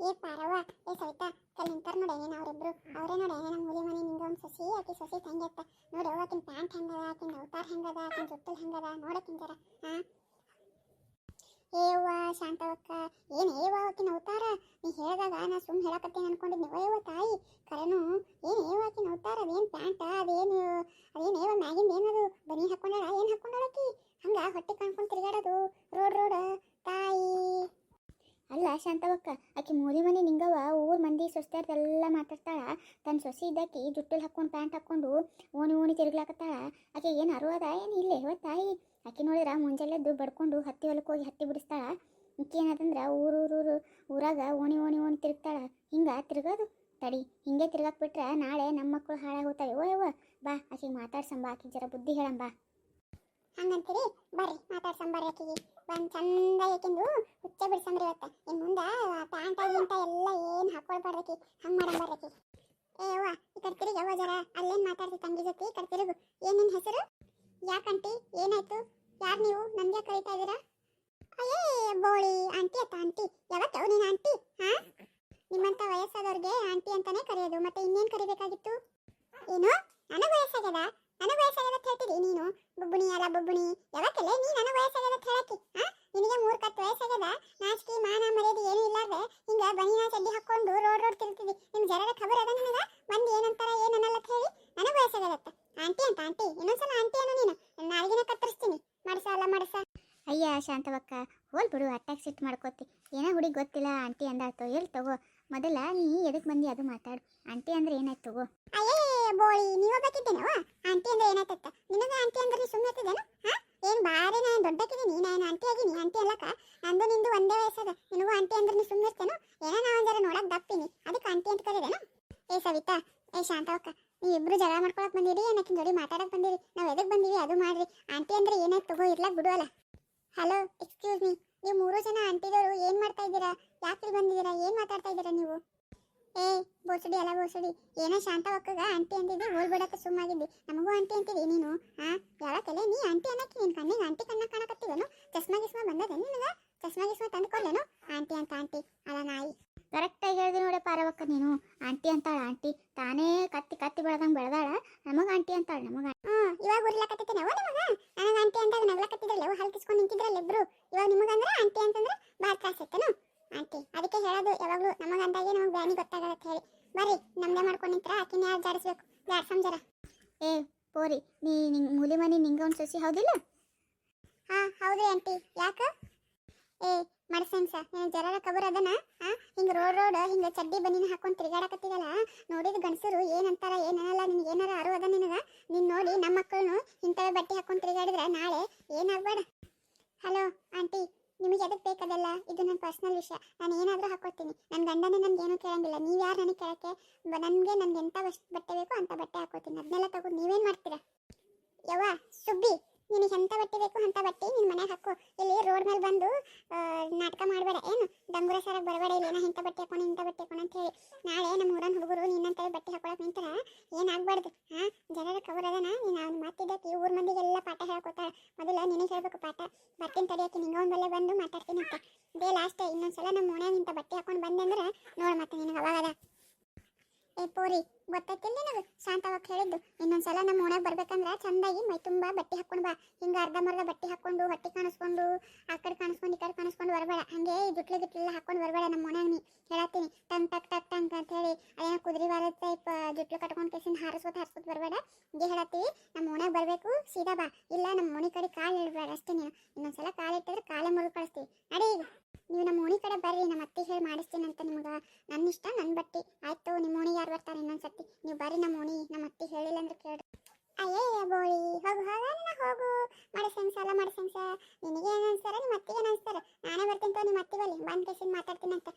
ಏ ಪಾರವ್ವ, ಏ ಸವಿತಾ, ಕಲ್ ನಿಂತಾರ ನೋಡಿ ಏನೇನು ಅವರಿಬ್ರು. ಅವರೇ ನೋಡಿ ಏನೇನು ಮೂಲಿ ಮನೆ, ನಿಂಗ ಒಂದು ಸೊಸಿ, ಆಕಿ ಸೊಸಿ ತಂಗಿಯತ್ತ ನೋಡಿ, ಆಕಿನ ಪ್ಯಾಂಟ್ ಹೆಂಗದ, ಆಕಿನ ಅವತಾರ ಹೆಂಗದ, ಆಕಿನ ಜೊತ್ತಲ್ ಹೆಂಗದ ನೋಡಕ್ಕಿನ ಜರ ಹಾ ಏವ್ವ ಶಾಂತವಕ್ಕ, ಏನು ಏವ ಆಕಿನ ಅವತಾರ? ನೀ ಹೇಳಿದಾಗ ನಾ ಸುಮ್ಮನೆ ಹೇಳಕತ್ತೇನೆ ಅನ್ಕೊಂಡಿದ್ದೆ ಏವ ತಾಯಿ, ಕರೆನು, ಏನು ಏವ ಆಕಿನ ಅವತಾರ? ಅದೇನು ಪ್ಯಾಂಟ, ಅದೇನು ಅದೇನು ಏವ ಮ್ಯಾಗಿಂದ ಏನದು? ಬನಿ ಹಾಕೊಂಡಾಳ, ಏನು ಹಾಕೊಂಡಾಳಕಿ ಹಂಗ ಹೊಟ್ಟೆ ಕಾಣ್ಕೊಂಡು ತಿರುಗಾಡೋದು ರೋಡ್ ರೋಡ್ ತಾಯಿ ಅಲ್ಲ ಶಾಂತವಕ್ಕ ಆಕೆ ಮೋದಿ ಮನೆ ನಿಂಗವ ಊರ್ ಮಂದಿ ಸೊಸ್ತಾರ್ದೆಲ್ಲ ಮಾತಾಡ್ತಾಳ. ತನ್ನ ಸೊಸಿ ಇದ್ದಾಕಿ ಜುಟ್ಟಲ್ಲಿ ಹಾಕೊಂಡು ಪ್ಯಾಂಟ್ ಹಾಕೊಂಡು ಓಣಿ ಓಣಿ ತಿರುಗ್ಲಾಕತ್ತಾಳ. ಆಕೆ ಏನು ಅರುವದ ಏನು ಇಲ್ಲೇ ಹೇಳ ತಾಯಿ. ಆಕೆ ನೋಡಿದ್ರ ಮುಂಜಾನೆದ್ದು ಬಡ್ಕೊಂಡು ಹತ್ತಿ ಹೊಲಕ್ಕೆ ಹೋಗಿ ಹತ್ತಿ ಬಿಡಿಸ್ತಾಳ. ಈಕಿ ಏನದಂದ್ರೆ ಊರು ಊರು ಊರಾಗ ಓಣಿ ಓಣಿ ಓಣಿ ತಿರುಗ್ತಾಳ. ಹಿಂಗ ತಿರುಗೋದು ತಡಿ. ಹಿಂಗೆ ತಿರ್ಗಾಕ್ಬಿಟ್ರೆ ನಾಳೆ ನಮ್ಮ ಮಕ್ಕಳು ಹಾಳಾಗೋತಾವೆ. ಓ ಯವ್ವ ಬಾ, ಆಕಿಗೆ ಮಾತಾಡ್ಸಂಬ ಆಕಿಗೆ ಜರ ಬುದ್ಧಿ ಹೇಳಂಬ ಹಂಗಂತೀರಿ? ಬರ್ರಿ ಮಾತಾಡ್ಸಂಬರ್ರಿ ಆಕಿಗೆ ಬಂದು ಚಂದ ಯಾಕೆಂದು ಹುಚ್ಚ ಬಿಡ್ಸಂಬ್ರಿ ಇವತ್ತೆ. ಇನ್ ಮುಂದೆ ಪ್ಯಾಂಟ್, ಗಿಂಟ ಎಲ್ಲ ಏನು ಹಾಕೊಳ್ಬಾರ್ದಕಿ ಹಂಗೆ ಮಾಡಂಬರ್ರಕಿ ಏ ಅವ್ವ ಈ ಕಡೆ ತಿರುಗಿ ಜರ ಅಲ್ಲೇನು ಮಾತಾಡ್ತಿ ತಂಗಿ ಜೊತೆ? ಈ ಕಡೆ ತಿರುಗು. ಏನು ನಿನ್ನ ಹೆಸರು? ಯಾಕಂಟಿ ಏನಾಯ್ತು? ಯಾರು ನೀವು? ನನಗೆ ಕರೀತಾ ಇದ್ದೀರಾ? ಅಯ್ಯೇ, ಬೋಳಿ. ಆಂಟಿ ಅತ್ತ ಆಂಟಿ. ಯಾವತ್ತವ ನೀನು ಆಂಟಿ, ಹಾ? ನಿಮ್ಮಂತ ವಯಸ್ಸಾದವ್ರಿಗೆ ಆಂಟಿ ಅಂತಾನೆ ಕರೆಯೋದು. ಮತ್ತೆ ಇನ್ನೇನು ಕರಿಬೇಕಾಗಿತ್ತು? ಏನು? ನನಗೆ ವಯಸ್ಸಾಗ್ಯದ? ನನಗೆ ವಯಸ್ಸಾಗ್ಯದ ಅಂತ ಹೇಳ್ತೀರಿ ನೀನು ಬುಬ್ಬುಣಿ ಅಲ್ಲ ಬುಬ್ಬುಣಿ. ಯಾವತ್ತಲ್ಲ ನೀ ನನ್ನ ವಯಸ್ಸಾಗ್ಯದ ಅಂತ ಹೇಳಕ್ಕೆ ಹಾ ನಿನಗೆ ಮೂರು ಕತ್ತು ವಯಸ್ಸಾಗ್ಯದ ನಾಚಿಕೆ, ಮಾನ, ಮರ್ಯಾದೆ ಏನು ಇಲ್ಲಾರ್ದೆ ಹಿಂಗ ಬನಿನ ಚಡ್ಡಿ ಹಾಕೊಂಡು ರೋಡ್ ರೋಡ್ ತಿರ್ತಿದಿ ನಿಮ್ಗೆ ಜರದ ಖಬರ್ ಅದ ನನಗ? ಮಂದಿ ಏನಂತಾರ ಏನನ್ನಲ್ಲ ಹೇಳಿ ನನಗೆ ವಯಸ್ಸಾಗ್ಯದತ್ತ ಆಂಟಿ ಅಂತ ಆಂಟಿ, ಇನ್ನೊಂದ್ಸಲ ಆಂಟಿ ಅನ್ನೋ ನೀನು. ನಾಲ್ಗಿನ ಕತ್ತರಿಸ್ತೀನಿ. ಮಾಡಸ ಅಲ್ಲ ಮಡಸ. ಅಯ್ಯ ಶಾಂತವಕ್ಕ, ಹೋಲ್ ಬಿಡು, ಅಟ್ಯಾಕ್ ಸಿಟ್ ಮಾಡ್ಕೋತಿ. ಏನೋ ಹುಡುಗಿ ಗೊತ್ತಿಲ್ಲ, ಆಂಟಿ ಅಂದಾಯ್ತು ಎಲ್ಲಿ ತಗೋ. ಮೊದಲ ನೀ ಎದಕ್ಕೆ ಬಂದಿ ಅದು ಮಾತಾಡು. ಆಂಟಿ ಅಂದ್ರೆ ಏನಾಯ್ತು ತಗೋ. ಬೋಳಿ ನೀವು ಬೇಕಿದ್ದೇನವ ಆಂಟಿ ಅಂದ್ರೆ ಏನಾಯ್ತತ್ತ ನಿನಗ ಆಂಟಿ ಅಂದ್ರೆ ನೀ ಸುಮ್ಮನೆ ಇರ್ತಿದ್ದೇನು? ಹಾ? ಏನ್ ಬಾರಿ ನಾನು ದೊಡ್ಡಕ್ಕಿದ್ದೀನಿ, ನಾನು ಆಂಟಿ ಆಗಿನಿ ಆಂಟಿ ಅಲ್ಲಕ ನಂದು ನಿಂದು ಒಂದೇ ವಯಸ್ಸದ. ನಿನಗೂ ಆಂಟಿ ಅಂದ್ರೆ ನೀ ಸುಮ್ಮನೆ ಇರ್ತೇನು ಏನೋ ನಾ ಒಂದರ ನೋಡಕ್ ದಪ್ಪಿನಿ. ಅದಕ್ಕೆ ಆಂಟಿ ಅಂತ ಕರೀದೇನು? ಏ ಸವಿತಾ, ಏ ಶಾಂತವಕ್ಕ, ನೀವು ಇಬ್ರು ಜಗಳ ಮಾಡ್ಕೊಳಕ್ ಬಂದಿರಿ ಏನಕ್ಕಿನ ಜೋಡಿ ಮಾತಾಡಕ್ ಬಂದಿರಿ. ನಾವು ಎದಕ್ ಬಂದಿವಿ ಅದು ಮಾಡ್ರಿ. ಆಂಟಿ ಅಂದ್ರೆ ಏನಾಯ್ತು ತಗೋ ಇರ್ಲಕ್ ಬಿಡುವಲ್ಲ. ಹಲೋ ಎಕ್ಸ್ಕ್ಯೂಸ್ ಮೀ ನೀವು ಮೂರು ಜನ ಆಂಟಿದವರು ಏನ್ ಮಾಡ್ತಾ ಇದ್ದೀರಾ? ಯಾಕೆ ಬಂದಿದ್ದೀರಾ? ಏನ್ ಮಾತಾಡ್ತಾ ಇದ್ದೀರಾ ನೀವು? ಏ, ಬೋಸುಡಿ ಅಲ್ಲ ಬೋಸುಡಿ. ಏನೋ ಶಾಂತ ಒಕ್ಕಗ ಆಂಟಿ ಅಂತಿದ್ದಿ ಹೋಲ್ ಬಿಡಕ್ಕೆ ಸುಮ್ಮಾಗಿದ್ದಿ. ನಮಗೂ ಆಂಟಿ ಅಂತಿದಿ ನೀನು ಹಾ ಯಾವತ್ತಲೆ ನೀ ಆಂಟಿ ಅನ್ನಕ್ಕೆ ನಿನ್ ಕಣ್ಣಿಗೆ ಆಂಟಿ ಕಣ್ಣ ಕಾಣಕತ್ತಿವೇನು? ಚಸ್ಮಾ ಗಿಸ್ಮಾ ಬಂದದೆ ನಿನಗ? ಚಸ್ಮಾ ಗಿಸ್ಮಾ ತಂದ್ಕೊಡ್ಲೇನು ಆಂಟಿ ಅಂತ ಆಂಟಿ, ಅಲ್ಲ ನಾಯಿ. ಕರೆಕ್ಟಾಗಿ ಹೇಳ್ದಿ ನೋಡಿ ಪಾರವಕ್ಕ ನೀನು. ಆಂಟಿ ಅಂತಾಳ ಆಂಟಿ. ತಾನೇ ಕತ್ತಿ ಕತ್ತಿ ಬೆಳೆದಂಗೆ ಬೆಳೆದಾಳ. ನಮಗ ಆಂಟಿ ಅಂತಾಳ, ನಮಗ ಇವಾಗ ಉರ್ಲಕತ್ತಿದ್ದೇನೆ ಅವ ನಿಮಗ? ನನಗೆ ಆಂಟಿ ಅಂದಾಗ ನಗ್ಲಕತ್ತಿದ್ರಲ್ಲ ಅವು ಹಲ್ಕಿಸ್ಕೊಂಡು ನಿಂತಿದ್ರಲ್ಲ ಇಬ್ರು? ಇವಾಗ ನಿಮಗಂದ್ರೆ ಆಂಟಿ ಅಂತಂದ್ರೆ ಭಾಳ ತ್ರಾಸ ಆಯ್ತೇನು? ಆಂಟಿ, ಅದಕ್ಕೆ ಹೇಳೋದು ಯಾವಾಗಲೂ ನಮಗ ಅಂದಾಗೆ ನಮಗೆ ಬ್ಯಾನಿ ಗೊತ್ತಾಗತ್ತೆ ಹೇಳಿ. ಬರ್ರಿ ನಮ್ದೇ ಮಾಡ್ಕೊಂಡು ನಿಂತ್ರ ಆಕಿನ ಯಾರು ಜಾಡಿಸ್ಬೇಕು? ಜಾಡ್ಸಮ್ ಜರ ಏ ಪೋರಿ ನೀ ನಿಂಗೆ ಮೂಲಿ ಮನೆ ನಿಂಗೆ ಒಂದು ಸೊಸಿ ಹೌದಿಲ್ಲ? ಹಾ ಹೌದು ಆಂಟಿ. ಯಾಕ? ಏ ಮಡಸನ್ಸ ನಿನಗೆ ಜರರ ಕಬರ್ ಅದನ ಹಾ? ಹಿಂಗೆ ರೋಡ್ ರೋಡ್ ಹಿಂಗೆ ಚಡ್ಡಿ ಬನ್ನಿನ ಹಾಕೊಂಡು ತಿರುಗಾಡಕತ್ತಿದಲ್ಲ ನೋಡಿದ ಗಂಡಸರು ಏನಂತಾರ ಏನಲ್ಲ ನಿನ್ಗೆ ಏನಾರ ಅರು ಅದ ನಿನಗ? ನೀನ್ ನೋಡಿ ನಮ್ಮ ಮಕ್ಕಳನ್ನು ಇಂಥವೇ ಬಟ್ಟೆ ಹಾಕೊಂಡು ತಿರುಗಾಡಿದ್ರೆ ನಾಳೆ ಏನಾಗ್ಬೇಡ. ಎದಕ್ಕೆ ಬೇಕದಲ್ಲ? ಇದು ನನ್ನ ಪರ್ಸನಲ್ ವಿಷಯ. ನಾನು ಏನಾದರೂ ಹಾಕೋತೀನಿ ನನ್ನ ಗಂಡನೇ ನನಗೆ ಏನೂ ಕೇಳಂಗಿಲ್ಲ. ನೀವು ಯಾರು ನನಗೆ ಕೇಳಕ್ಕೆ? ನನಗೆ ನನ್ಗೆ ಎಂಥ ಬಟ್ಟೆ ಬೇಕೋ ಅಂಥ ಬಟ್ಟೆ ಹಾಕೋತೀನಿ. ಅದನ್ನೆಲ್ಲ ತಗೊಂಡು ನೀವೇನು ಮಾಡ್ತೀರಾ? ಯವ್ವ, ಸುಬ್ಬಿ ನಿನಗೆ ಎಂಥ ಬಟ್ಟೆ ಬೇಕು ಅಂಥ ಬಟ್ಟೆ ನಿನ್ನ ಮನೆಗೆ ಹಾಕು. ಇಲ್ಲಿ ರೋಡ್ ಮೇಲೆ ಬಂದು ನಾಟಕ ಮಾಡಬೇಡ. ಏನು? ಡಂಗುರ ಸರ ಬರಬೇಡ ಇಲ್ಲಿ. ಏನೋ ಇಂಥ ಬಟ್ಟೆ ಹಾಕೊಂಡು ಇಂಥ ಬಟ್ಟೆ ಹಾಕೊಂಡು ಅಂತ ಹೇಳಿ ನಾಳೆ ನಮ್ಮ ಊರನ್ನ ಹುಡುಗರು ನಿನ್ನಂತ ಬಟ್ಟೆ ಹಾಕೊಳಕ್ಕೆ ನಿಂತರ. ಏನಾಗಬಾರ್ದು ಹಾ? ಜನರ ಕವರ್ ಅದನ? ನೀನು ಅವ್ನು ಮಾತಿದ್ದಕ್ಕೆ ಊರ್ ಮಂದಿಗೆಲ್ಲ ಪಾಠ ಹೇಳ್ಕೊತಾಳೆ. ಮೊದಲ ನಿನಗೆ ಹೇಳ್ಬೇಕು ಪಾಠ ಬರ್ತೀನಿ ತಡಿಯಕ್ಕೆ ನಿಂಗೆ ಒಂದು ಬಲ್ಲೆ ಬಂದು ಮಾತಾಡ್ತೀನಿ ಅಂತ ಇದೇ ಲಾಸ್ಟ್ ಇನ್ನೊಂದ್ಸಲ ನಮ್ಮ ಓಣ್ಯಾಗ ಇಂಥ ಬಟ್ಟೆ ಹಾಕೊಂಡು ಬಂದೆ ಅಂದ್ರೆ ನೋಡು ಮತ್ತೆ ನಿನಗೆ ಅವಾಗದ. ಏ ಪೋರಿ ಗೊತ್ತೈತಿಲ್ಲ ನಿನಗೆ? ಶಾಂತವಾಗಿ ಹೇಳಿದ್ದು, ಇನ್ನೊಂದ್ಸಲ ನಮ್ಮ ಓಣ್ಯಾಗ ಬರ್ಬೇಕಂದ್ರೆ ಚಂದಾಗಿ ಮೈ ತುಂಬಾ ಬಟ್ಟೆ ಹಾಕೊಂಡು ಬಾ. ಹಿಂಗೆ ಅರ್ಧಂಬರ್ಧ ಬಟ್ಟೆ ಹಾಕೊಂಡು, ಹೊಟ್ಟೆ ಕಾಣಿಸ್ಕೊಂಡು, ಆ ಕಡೆ ಕಾಣಿಸ್ಕೊಂಡು, ಈ ಕಡೆ ಕಾಣಿಸ್ಕೊಂಡು ಬರಬೇಡ. ಹಂಗೆ ಜುಟ್ಲು ಗಿಟ್ಲೆಲ್ಲ ಹಾಕೊಂಡು ಬರಬೇಡ ನಮ್ಮ ಓಣ್ಯಾಗ ನೀ. ಹೇಳತ್ತೀನಿ, ಟಂಗ್ ಟಕ್ ಟಕ್ ಟಂಗ್ ಅಂತ ಹೇಳಿ. ಅದೇನೋ ಕುದುರೆ ಬಾರದ ಟೈಪ್ ಜುಟ್ಲು ಕಟ್ಕೊಂಡು ಕೇಸಿಂದ ಹಾರಿಸ್ಕೊತ ಹಾರಿಸ್ಕೊತ ಬರಬೇಡ. ಹಿಂಗೆ ಹೇಳತ್ತೀವಿ, ನಮ್ಮ ಓಣ್ಯಾಗ ಬರಬೇಕು, ಸೀದಾ ಬಾ. ಇಲ್ಲ, ನಮ್ಮ ಮನೆ ಕಡೆ ಕಾಲು ಇಡಬೇಡ ಅಷ್ಟೇ ನೀನು. ಇನ್ನೊಂದ್ಸಲ ಕಾಲು ಇಟ್ಟಿದ್ರೆ ಕಾಲೇ ಮುರಿದು ಕಳಿಸ್ತೀವಿ ನಡಿ ನೀವು ನಮ್ಮ ಓಣಿ ಕಡೆ ಬರ್ರಿ, ನಮ್ಮ ಅತ್ತೆ ಹೇಳಿ ಮಾಡಿಸ್ತೀನಿ ಅಂತ ನಿಮ್ಗೆ ನನ್ನ ಇಷ್ಟ ನನ್ನ ಬಟ್ಟೆ. ಆಯ್ತು, ನಿಮ್ಮ ಓಣಿ ಯಾರು ಬರ್ತಾರೆ ಇನ್ನೊಂದ್ಸತಿ ನೀವು ಬರ್ರಿ ನಮ್ಮ ಓಣಿ, ನಮ್ಮ ಅತ್ತೆ ಹೇಳಿಲ್ಲ ಅಂದ್ರೆ ಕೇಳ್ರಿ. ಅಯ್ಯೇ ಬೋಳಿ, ಹೋಗು ಹೋಗಣ ಹೋಗು. ಮಾಡಿಸಂಗ್ಸ ಅಲ್ಲ ಮಾಡಿಸಂಗ್ಸ ನಿನಗೆ ಏನು ನಿಮ್ಮ ಅತ್ತಿಗೆ ಏನು ಅನ್ಸ್ತಾರ? ನಾನೇ ಬರ್ತೀನಿ ತೋ ನಿಮ್ಮ ಅತ್ತೆ ಬಲ್ಲಿ ಬಂದು ಕೇಸಿಂದ ಮಾತಾಡ್ತೀನಿ ಅಂತ.